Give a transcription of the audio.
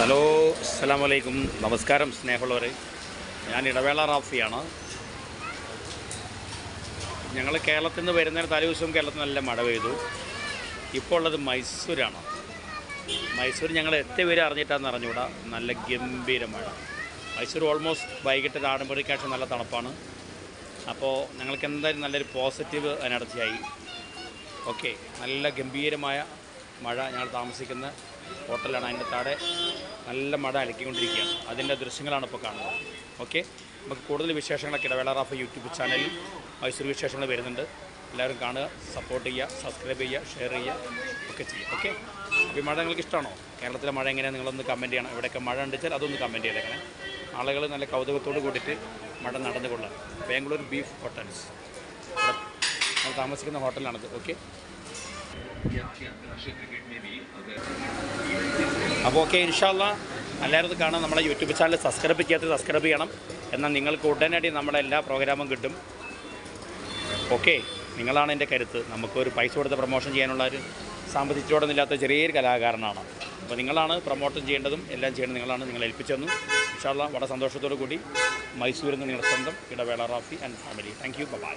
Hello അസ്സാം വലൈക്കും നമസ്കാരം സ്നേഹമുള്ളവരെ. ഞാൻ ഇടവേള റാഫിയാണ്. ഞങ്ങൾ കേരളത്തിൽ നിന്ന് വരുന്നതിന് തലേ ദിവസവും കേരളത്തിൽ നല്ല മഴ പെയ്തു. ഇപ്പോൾ ഉള്ളത് മൈസൂരാണ്. മൈസൂർ ഞങ്ങൾ എത്ര പേര് അറിഞ്ഞിട്ടാന്ന് അറിഞ്ഞുകൂടാ. നല്ല ഗംഭീര മഴ. മൈസൂർ ഓൾമോസ്റ്റ് വൈകിട്ട് ആടുമ്പോഴേക്കാഴ്ച നല്ല തണുപ്പാണ്. അപ്പോൾ ഞങ്ങൾക്ക് എന്തായാലും നല്ലൊരു പോസിറ്റീവ് എനർജിയായി. ഓക്കെ നല്ല ഗംഭീരമായ മഴ ഞങ്ങൾ താമസിക്കുന്ന ഹോട്ടലാണ് അതിന്റെ താഴെ. നല്ല മഴ അലക്കിക്കൊണ്ടിരിക്കുകയാണ്. അതിന്റെ ദൃശ്യങ്ങളാണ് ഇപ്പോൾ കാണുന്നത്. ഓക്കെ? നമുക്ക് കൂടുതൽ വിശേഷങ്ങളൊക്കെ ഇടവേള റാഫ് യൂട്യൂബ് ചാനലിൽ മൈസൂർ വിശേഷങ്ങൾ വരുന്നുണ്ട്. എല്ലാവരും കാണുക സപ്പോർട്ട് ചെയ്യുക സബ്സ്ക്രൈബ് ചെയ്യുക ഷെയർ ചെയ്യുക ഒക്കെ ചെയ്യുക. ഓക്കെ? അപ്പോൾ മഴ നിങ്ങൾക്ക് ഇഷ്ടമാണോ? കേരളത്തിലെ മഴ എങ്ങനെയാണ്? നിങ്ങളൊന്ന് കമന്റ് ചെയ്യണം. എവിടെയൊക്കെ മഴ ഉണ്ടെച്ചാൽ അതൊന്ന് കമന്റ് ചെയ്തേക്കണേ. ആളുകൾ നല്ല കൗതുകത്തോട് കൂടിയിട്ട് മഴ നടന്നുകൊള്ളാം ബാംഗ്ലൂർ ബീഫ് ഹോട്ടൽസ്. താമസിക്കുന്ന ഹോട്ടലാണത് ഓക്കെ? അപ്പോൾ ഓക്കെ ഇൻഷാല്ല എല്ലാവരും കാണാം. നമ്മളെ യൂട്യൂബ് ചാനൽ സബ്സ്ക്രൈബ് ചെയ്യാത്ത സബ്സ്ക്രൈബ് ചെയ്യണം. എന്നാൽ നിങ്ങൾക്ക് ഉടനടി നമ്മുടെ എല്ലാ പ്രോഗ്രാമും കിട്ടും. ഓക്കെ നിങ്ങളാണ് എന്റെ കരുത്ത്. നമുക്കൊരു പൈസ കൊടുത്ത് പ്രൊമോഷൻ ചെയ്യാനുള്ള ഒരു സാമ്പത്തികത്തോടൊന്നും ഇല്ലാത്ത ചെറിയൊരു കലാകാരനാണ്. അപ്പോൾ നിങ്ങളാണ് പ്രൊമോട്ട് ചെയ്യേണ്ടതും എല്ലാം ചെയ്യേണ്ടത് നിങ്ങളാണ് നിങ്ങളെ ഏൽപ്പിച്ചെന്നു ഇൻഷാല്ല വളരെ സന്തോഷത്തോടു കൂടി മൈസൂരിൽ നിന്ന് നിങ്ങളുടെ സ്വന്തം ഇടവേള Rafi and family thank you bye